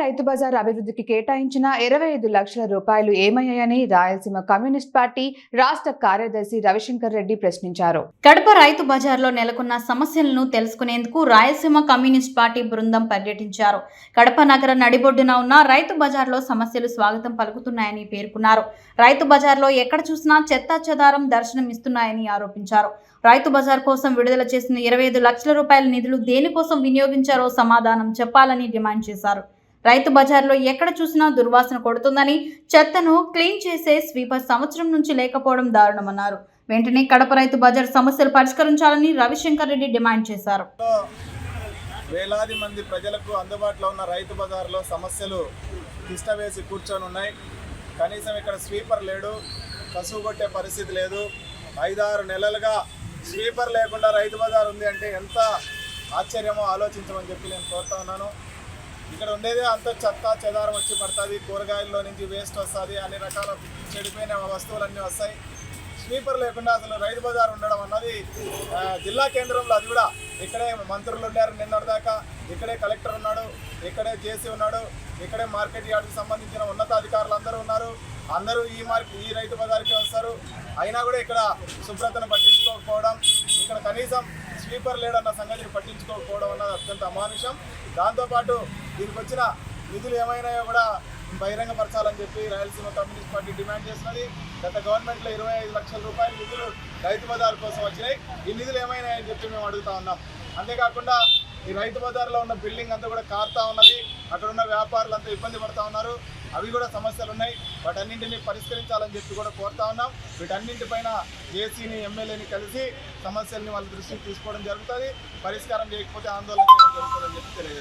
రైతు బజార్ అభివృద్ధికి కేటాయించిన ఇరవై ఐదు లక్షల రూపాయలు ఏమయ్యాయని రాయలసీమ కమ్యూనిస్ట్ పార్టీ రాష్ట్ర కార్యదర్శి రవిశంకర్ రెడ్డి ప్రశ్నించారు. కడప రైతు బజార్లో నెలకొన్న సమస్యలను తెలుసుకునేందుకు రాయలసీమ కమ్యూనిస్ట్ పార్టీ బృందం పర్యటించారు. కడప నగర నడిబొడ్డున ఉన్న రైతు బజార్లో సమస్యలు స్వాగతం పలుకుతున్నాయని పేర్కొన్నారు. రైతు బజార్లో ఎక్కడ చూసినా చెత్తా చెదారం దర్శనం ఇస్తున్నాయని ఆరోపించారు. రైతు బజార్ కోసం విడుదల చేసిన ఇరవై ఐదు లక్షల రూపాయల నిధులు దేనికోసం వినియోగించారో సమాధానం చెప్పాలని డిమాండ్ చేశారు. రైతు బజార్లో ఎక్కడ చూసినా దుర్వాసన కొడుతుందని చెత్తను క్లీన్ చేసే స్వీపర్ సంవత్సరం నుంచి లేకపోవడం దారుణమన్నారు. వెంటనే కడప రైతు బజార్ సమస్యలు పరిష్కరించాలని రవిశంకర్ రెడ్డి డిమాండ్ చేశారు. వేలాది మంది ప్రజలకు అందుబాటులో ఉన్న రైతు బజార్లో సమస్యలు తిష్టవేసి కూర్చొని ఉన్నాయి. కనీసం ఇక్కడ స్వీపర్ లేడు కసువు కొట్టే పరిస్థితి లేదు. ఐదారు నెలలుగా స్వీపర్ లేకుండా రైతు బజార్ ఉంది అంటే ఎంత ఆశ్చర్యమో ఆలోచించమని చెప్పి నేను కోరుతా ఉన్నాను. ఇక్కడ ఉండేదే అంత చెత్త చెదారం వచ్చి పడుతుంది. కూరగాయల్లో నుంచి వేస్ట్ వస్తుంది. అన్ని రకాల చెడిపోయిన వస్తువులన్నీ వస్తాయి. స్వీపర్ లేకుండా అసలు రైతు బజార్ ఉండడం అన్నది జిల్లా కేంద్రంలో అది కూడా ఇక్కడే మంత్రులు ఉన్నారు నిన్నటిదాకా. ఇక్కడే కలెక్టర్ ఉన్నాడు ఇక్కడే జేసీ ఉన్నాడు ఇక్కడే మార్కెట్ యార్డ్కి సంబంధించిన ఉన్నతాధికారులు అందరూ ఉన్నారు. అందరూ ఈ మార్కెట్ ఈ రైతు బజార్కి వస్తారు. అయినా కూడా ఇక్కడ శుభ్రతను పట్టించుకోకపోవడం ఇక్కడ కనీసం స్వీపర్ లేడన్న సంగతిని పట్టించుకోకపోవడం అన్నది అత్యంత అమానుషం. దాంతోపాటు దీనికి వచ్చిన నిధులు ఏమైనాయో కూడా బహిరంగపరచాలని చెప్పి రాయలసీమ కమ్యూనిస్ట్ పార్టీ డిమాండ్ చేస్తున్నది. గత గవర్నమెంట్లో ఇరవై ఐదు లక్షల రూపాయల నిధులు రైతు బజార్ కోసం వచ్చినాయి. ఈ నిధులు ఏమైనాయని చెప్పి మేము అడుగుతా ఉన్నాం. అంతేకాకుండా ఈ రైతు బజార్లో ఉన్న బిల్డింగ్ అంతా కూడా కారుతా ఉన్నది. అక్కడ ఉన్న వ్యాపారులు అంతా ఇబ్బంది పడతా ఉన్నారు. అవి కూడా సమస్యలు ఉన్నాయి. వాటన్నింటినీ పరిష్కరించాలని చెప్పి కూడా కోరుతా ఉన్నాం. వీటన్నింటిపైన జేసీని ఎమ్మెల్యేని కలిసి సమస్యల్ని వాళ్ళ దృష్టికి తీసుకోవడం జరుగుతుంది. పరిష్కారం చేయకపోతే ఆందోళన చేయడం జరుగుతుందని చెప్పి తెలియజేస్తాం